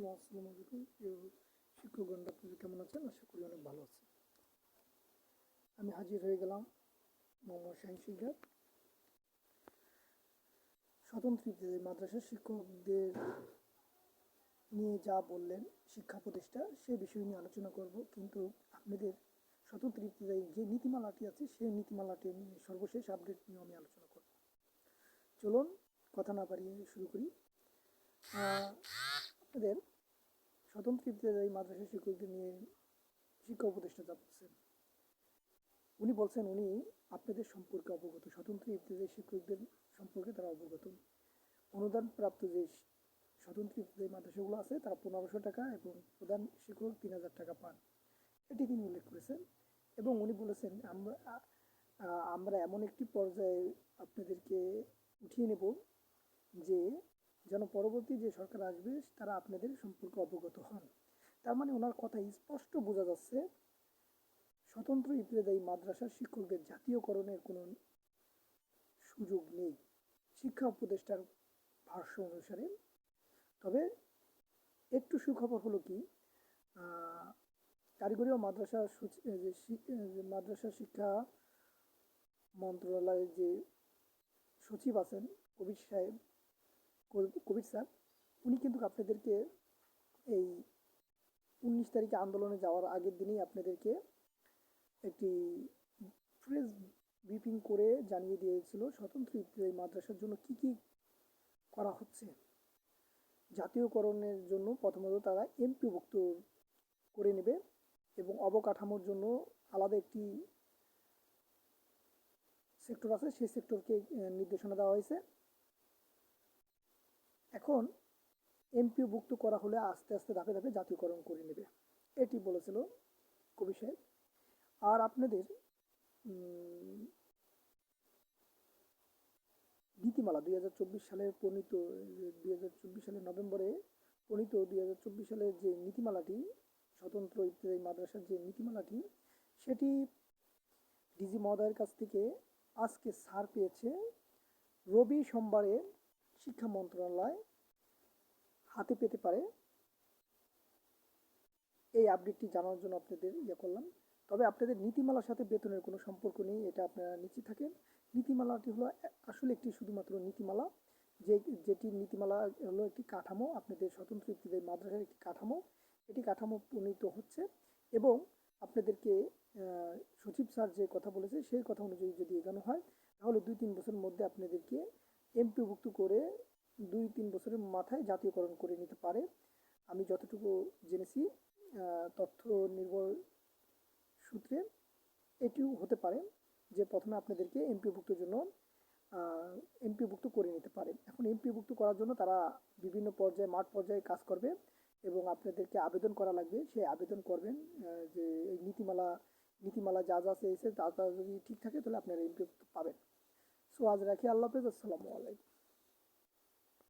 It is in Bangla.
প্রিয় কেমন আছেন? আশা করি অনেক ভালো আমি হাজির হয়ে গেলাম মোহাম্মদ শাহিন শিকদার। স্বতন্ত্র শিক্ষকদের নিয়ে যা বললেন শিক্ষা প্রতিষ্ঠা সে বিষয় নিয়ে আলোচনা করব। কিন্তু আপনাদের স্বতন্ত্র বিদ্যালয় যে নীতিমালাটি আছে সেই নীতিমালাটি নিয়ে সর্বশেষ আপডেট নিয়ে আমি আলোচনা করব। চলুন কথা না বাড়িয়ে শুরু করি। আহ, আপনাদের স্বতন্ত্র বিদ্যালয় মাদ্রাসা শিক্ষকদের নিয়ে শিক্ষা উপদেষ্টা বলছেন উনি বলছেন উনি আপনাদের সম্পর্কে অবগত স্বতন্ত্র ইবতদায়ী শিক্ষকদের সম্পর্কে তারা অবগত অনুদান প্রাপ্ত যে স্বতন্ত্র ইবতদায়ী মাদ্রাসাগুলো আছে তারা পনেরোশো টাকা এবং প্রধান শিক্ষক তিন হাজার টাকা পান এটি তিনি উল্লেখ করেছেন এবং উনি বলেছেন আমরা আমরা এমন একটি পর্যায়ে আপনাদেরকে উঠিয়ে নেব যে যেন পরবর্তী যে সরকার আসবে, তারা আপনাদের সম্পর্কে অবগত হন। তার মানে ওনার কথা স্পষ্ট বোঝা যাচ্ছে, স্বতন্ত্র ইবতদায়ী মাদ্রাসার শিক্ষকদের জাতীয়করণের কোনো সুযোগ নেই। শিক্ষা উপদেষ্টার ভাষ্য অনুসারে। তবে একটু সুখবর হলো কি কারিগরি ও মাদ্রাসা যে মাদ্রাসা শিক্ষা মন্ত্রণালয়ের যে সচিব আছেন কবির সাহেব কবির স্যার, উনি কিন্তু আপনাদেরকে এই উনিশ তারিখে আন্দোলনে যাওয়ার আগের দিনেই আপনাদেরকে একটি প্রেস ব্রিফিং করে জানিয়ে দিয়েছিল স্বতন্ত্র ইবতদায়ী মাদ্রাসার জন্য কি কি করা হচ্ছে। জাতীয়করণের জন্য প্রথমত তারা এমপিভুক্ত করে নেবে এবং অবকাঠামোর জন্য আলাদা একটি সেক্টর আছে, সেই সেক্টরকে নির্দেশনা দেওয়া হয়েছে। এখন এমপিভুক্ত করা হলে আস্তে আস্তে ধাপে ধাপে জাতীয়করণ করে নেবে। এটি বলেছিল কবি সাহেব। আর আপনাদের নীতিমালা দুই হাজার চব্বিশ সালের প্রণীত, দুই হাজার চব্বিশ সালের নভেম্বরে প্রণীত দুই হাজার চব্বিশ সালের যে নীতিমালাটি, স্বতন্ত্র ইত্যাদি মাদ্রাসার যে নীতিমালাটি, সেটি ডিজি মহোদয়ের কাছ থেকে আজকে ছাড় পেয়েছে। রবি সোমবারে শিক্ষা মন্ত্রণালয় হাতে পেতে পারে। এই আপডেটটি জানানোর জন্য আপনাদের ইয়ে করলাম। তবে আপনাদের নীতিমালার সাথে বেতনের কোনো সম্পর্ক নেই, এটা আপনারা নিশ্চিত থাকেন। নীতিমালাটি হলো আসলে একটি শুধুমাত্র নীতিমালা। যে, যেটি নীতিমালা হলো একটি কাঠামো, আপনাদের স্বতন্ত্র ইত্যাদি মাদ্রাসার একটি কাঠামো। এটি কাঠামো প্রণীত হচ্ছে এবং আপনাদেরকে সচিব স্যার যে কথা বলেছে, সেই কথা অনুযায়ী যদি এগানো হয়, তাহলে দুই তিন বছরের মধ্যে আপনাদেরকে এমপিভুক্ত করে দুই তিন বছরের মাথায় জাতীয়করণ করে নিতে পারে। আমি যতটুকু জেনেছি তথ্য নির্ভর সূত্রে এটিও হতে পারে যে প্রথমে আপনাদেরকে এমপিভুক্তের জন্য এমপিভুক্ত করে নিতে পারে। এখন এমপিভুক্ত করার জন্য তারা বিভিন্ন পর্যায়ে, মাঠ পর্যায়ে কাজ করবে এবং আপনাদেরকে আবেদন করা লাগবে। সেই আবেদন করবেন যে এই নীতিমালা নীতিমালা যা যা চেয়েছে তা তা যদি ঠিক থাকে, তাহলে আপনারা এমপিভুক্ত পাবেন। সো রাখি। আল্লাহ হাফিজ আসসালামু আলাইকুম।